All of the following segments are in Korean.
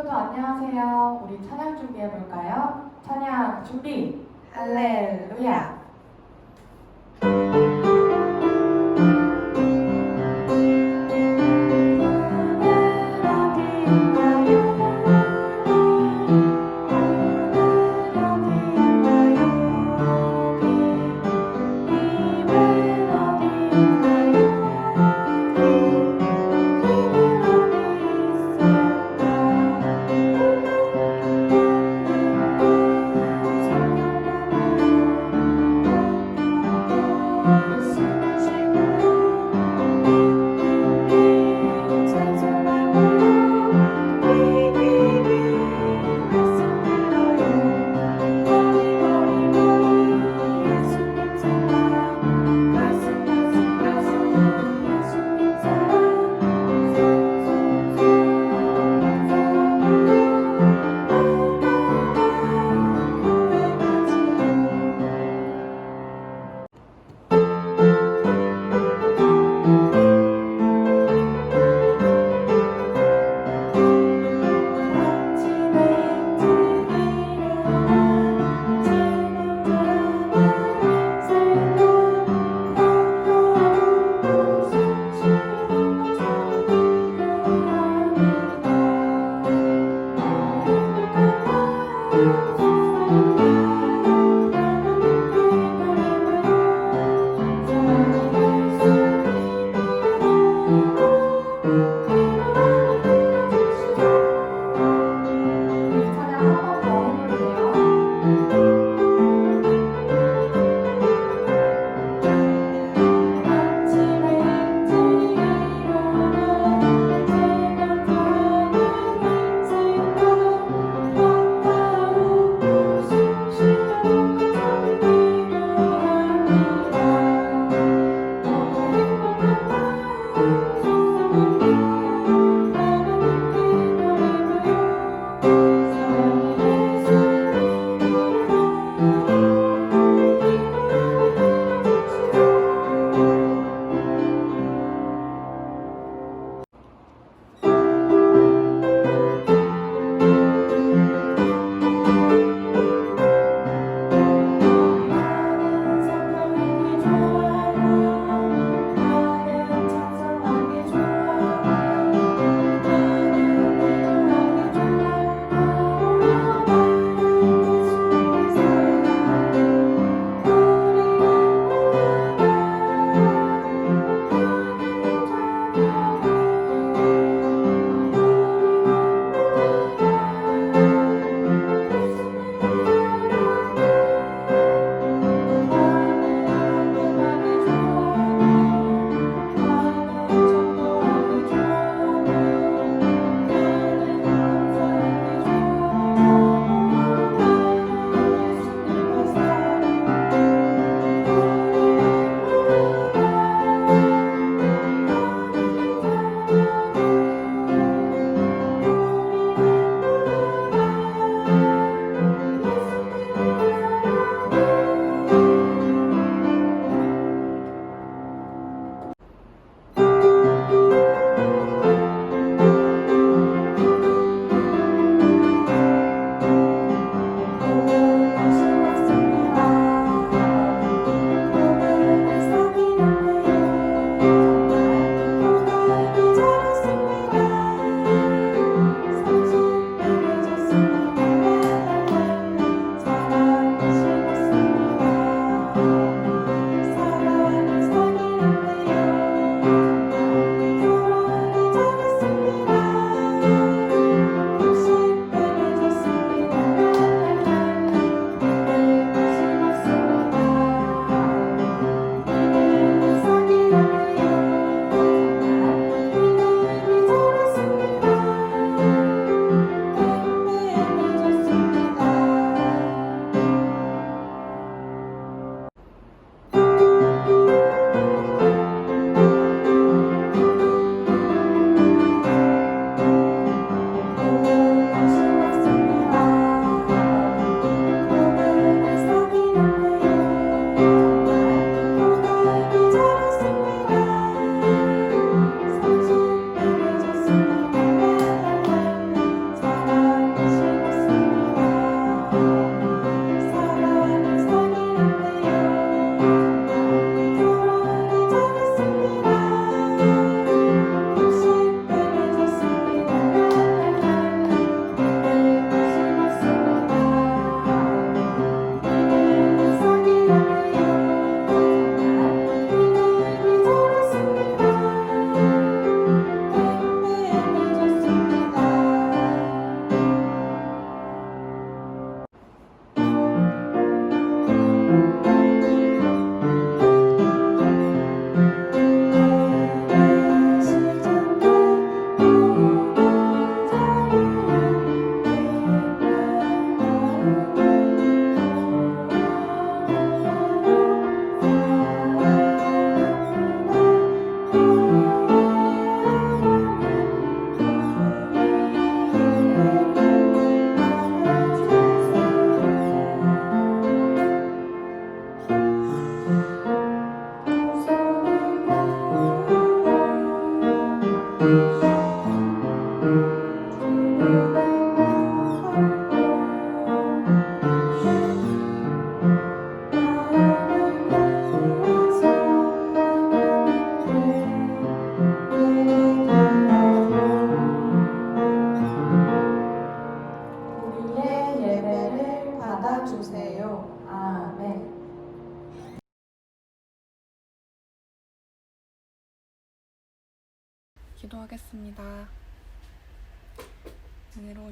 친구들 안녕하세요. 우리 찬양 준비해 볼까요? 찬양 준비. 할렐루야.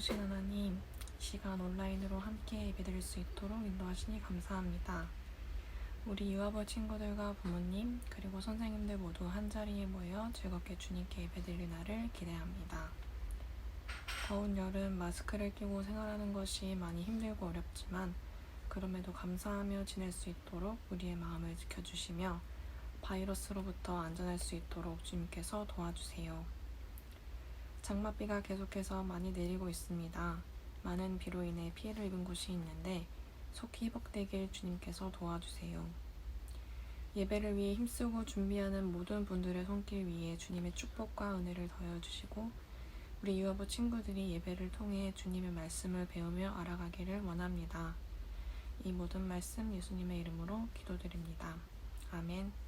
은혜로우신 하나님, 이 시간 온라인으로 함께 예배드릴 수 있도록 인도하시니 감사합니다. 우리 유아부 친구들과 부모님 그리고 선생님들 모두 한 자리에 모여 즐겁게 주님께 예배드릴 날을 기대합니다. 더운 여름 마스크를 끼고 생활하는 것이 많이 힘들고 어렵지만 그럼에도 감사하며 지낼 수 있도록 우리의 마음을 지켜주시며 바이러스로부터 안전할 수 있도록 주님께서 도와주세요. 장맛비가 계속해서 많이 내리고 있습니다. 많은 비로 인해 피해를 입은 곳이 있는데 속히 회복되길 주님께서 도와주세요. 예배를 위해 힘쓰고 준비하는 모든 분들의 손길 위에 주님의 축복과 은혜를 더해주시고 우리 유아부 친구들이 예배를 통해 주님의 말씀을 배우며 알아가기를 원합니다. 이 모든 말씀 예수님의 이름으로 기도드립니다. 아멘.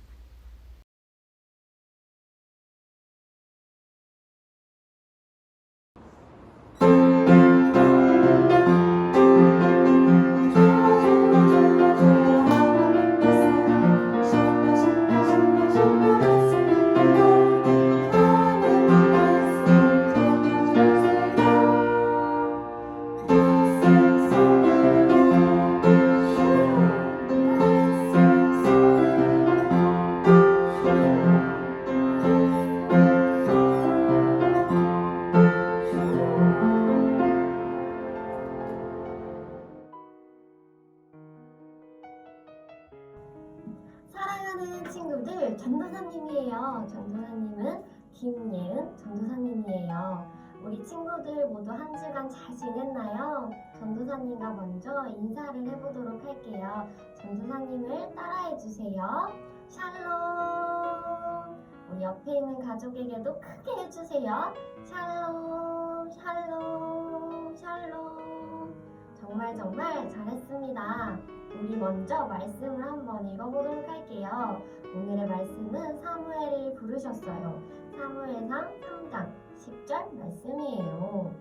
사랑하는 친구들, 전도사님이에요. 전도사님은 김예은 전도사님이에요. 우리 친구들 모두 한 주간 잘 지냈나요? 전도사님과 먼저 인사를 해보도록 할게요. 전도사님을 따라해 주세요. 샬롬. 우리 옆에 있는 가족에게도 크게 해주세요. 샬롬, 샬롬, 샬롬. 정말 정말 잘했습니다. 우리 먼저 말씀을 한번 읽어보도록 할게요. 오늘의 말씀은 사무엘이 부르셨어요. 사무엘상 3장 10절 말씀이에요.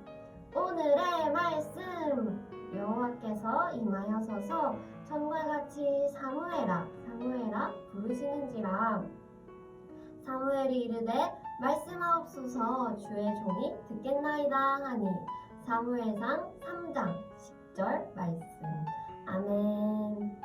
오늘의 말씀 여호와께서 임하여서서 전과 같이 사무엘아 사무엘아 부르시는지라 사무엘이 이르되 말씀하옵소서 주의 종이 듣겠나이다 하니 사무엘상 3장 10절 말씀 아멘.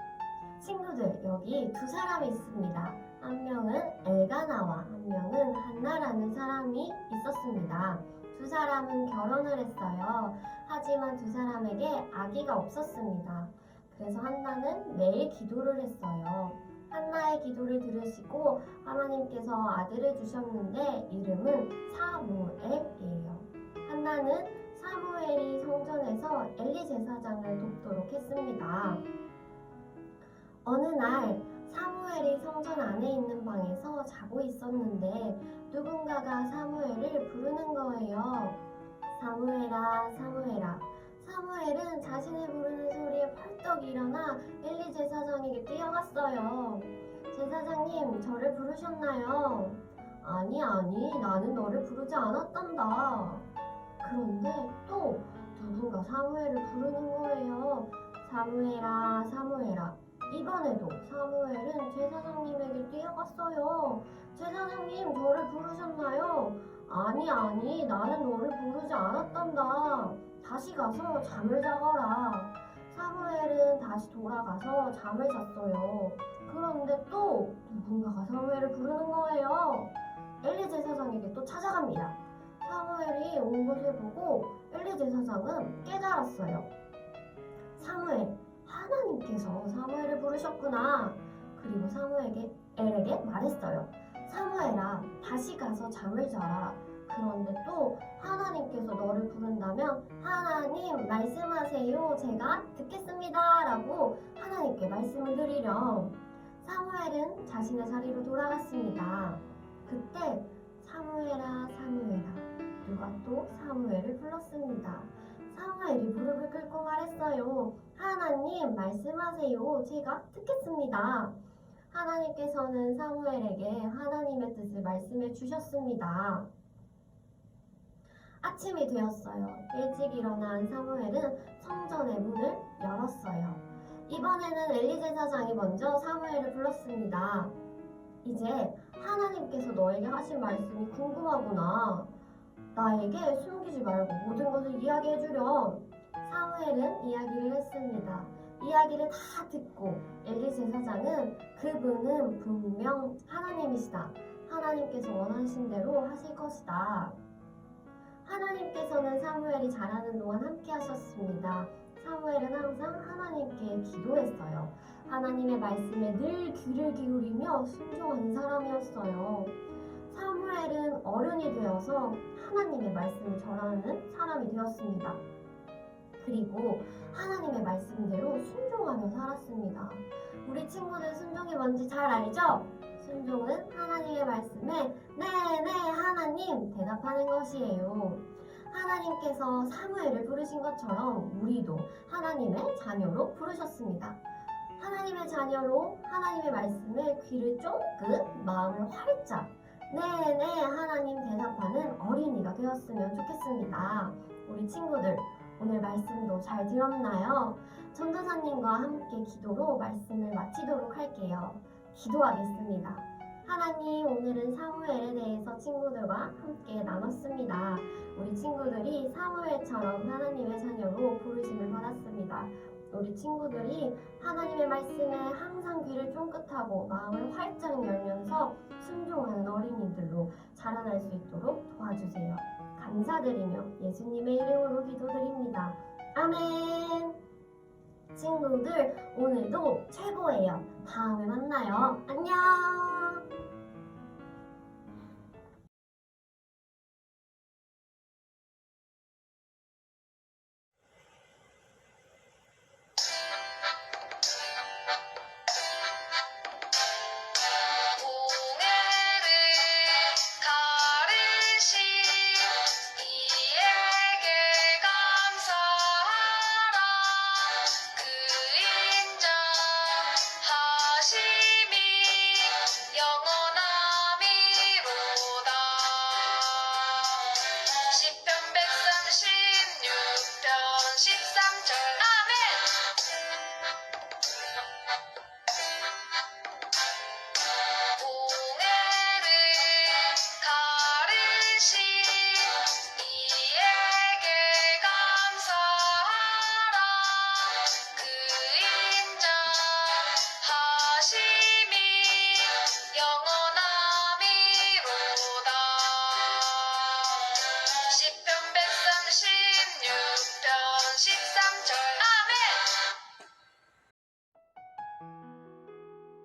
친구들, 여기 두 사람이 있습니다. 한 명은 엘가나와 한 명은 한나라는 사람이 있었습니다. 두 사람은 결혼을 했어요. 하지만 두 사람에게 아기가 없었습니다. 그래서 한나는 매일 기도를 했어요. 한나의 기도를 들으시고 하나님께서 아들을 주셨는데 이름은 사무엘이에요. 한나는 사무엘이 성전에서 엘리 제사장을 돕도록 했습니다. 어느 날 사무엘이 성전 안에 있는 방에서 자고 있었는데 누군가가 사무엘을 부르는 거예요. 사무엘아, 사무엘아. 사무엘은 자신을 부르는 소리에 펄떡 일어나 엘리 제사장에게 뛰어갔어요. 제사장님, 저를 부르셨나요? 아니, 아니, 나는 너를 부르지 않았단다. 그런데 또 누군가 사무엘을 부르는 거예요. 사무엘아, 사무엘아. 이번에도 사무엘은 제사장님에게 뛰어갔어요. 제사장님, 저를 부르셨나요? 아니, 아니, 나는 너를 부르지 않았단다. 다시 가서 잠을 자거라. 사무엘은 다시 돌아가서 잠을 잤어요. 그런데 또 누군가가 사무엘을 부르는 거예요. 엘리 제사장에게 또 찾아갑니다. 사무엘이 온 것을 보고 엘리 제사장은 깨달았어요. 사무엘, 하나님께서 사무엘을 부르셨구나. 그리고 사무엘에게 엘에게 말했어요. 사무엘아, 다시 가서 잠을 자라. 그런데 또 하나님께서 너를 부른다면 하나님 말씀하세요. 제가 듣겠습니다. 라고 하나님께 말씀을 드리렴. 사무엘은 자신의 자리로 돌아갔습니다. 그때 사무엘아, 사무엘아. 누가 또 사무엘을 불렀습니다. 사무엘이 무릎을 꿇고 말했어요. 하나님 말씀하세요. 제가 듣겠습니다. 하나님께서는 사무엘에게 하나님의 뜻을 말씀해 주셨습니다. 아침이 되었어요. 일찍 일어난 사무엘은 성전의 문을 열었어요. 이번에는 엘리 제 사장이 먼저 사무엘을 불렀습니다. 이제 하나님께서 너에게 하신 말씀이 궁금하구나. 나에게 숨기지 말고 모든 것을 이야기해 주렴. 사무엘은 이야기를 했습니다. 이야기를 다 듣고 엘리 제사장은 그분은 분명 하나님이시다. 하나님께서 원하신 대로 하실 것이다. 하나님께서는 사무엘이 자라는 동안 함께 하셨습니다. 사무엘은 항상 하나님께 기도했어요. 하나님의 말씀에 늘 귀를 기울이며 순종하는 사람이었어요. 사무엘은 어른이 되어서 하나님의 말씀을 전하는 사람이 되었습니다. 그리고 하나님의 말씀대로 순종하며 살았습니다. 우리 친구들 순종이 뭔지 잘 알죠? 순종은 하나님의 말씀에 네네 하나님 대답하는 것이에요. 하나님께서 사무엘을 부르신 것처럼 우리도 하나님의 자녀로 부르셨습니다. 하나님의 자녀로 하나님의 말씀에 귀를 쫑긋 마음을 활짝 네네 하나님 대답하는 어린이가 되었으면 좋겠습니다. 우리 친구들 오늘 말씀도 잘 들었나요? 전도사님과 함께 기도로 말씀을 마치도록 할게요. 기도하겠습니다. 하나님, 오늘은 사무엘에 대해서 친구들과 함께 나눴습니다. 우리 친구들이 사무엘처럼 하나님의 자녀로 부르심을 받았습니다. 우리 친구들이 하나님의 말씀에 항상 귀를 쫑긋하고 마음을 활짝 열면서 순종하는 어린이들로 자라날 수 있도록 도와주세요. 감사드리며 예수님의 이름으로 기도드립니다. 아멘. 친구들 오늘도 최고예요. 다음에 만나요. 안녕.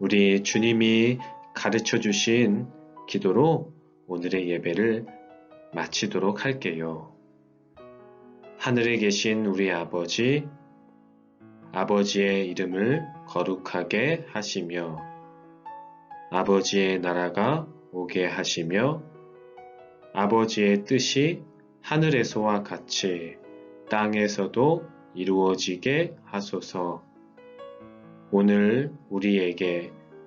우리 주님이 가르쳐 주신 기도로 오늘의 예배를 마치도록 할게요. 하늘에 계신 우리 아버지, 아버지의 이름을 거룩하게 하시며, 아버지의 나라가 오게 하시며, 아버지의 뜻이 하늘에서와 같이 땅에서도 이루어지게 하소서. 오늘 우리에게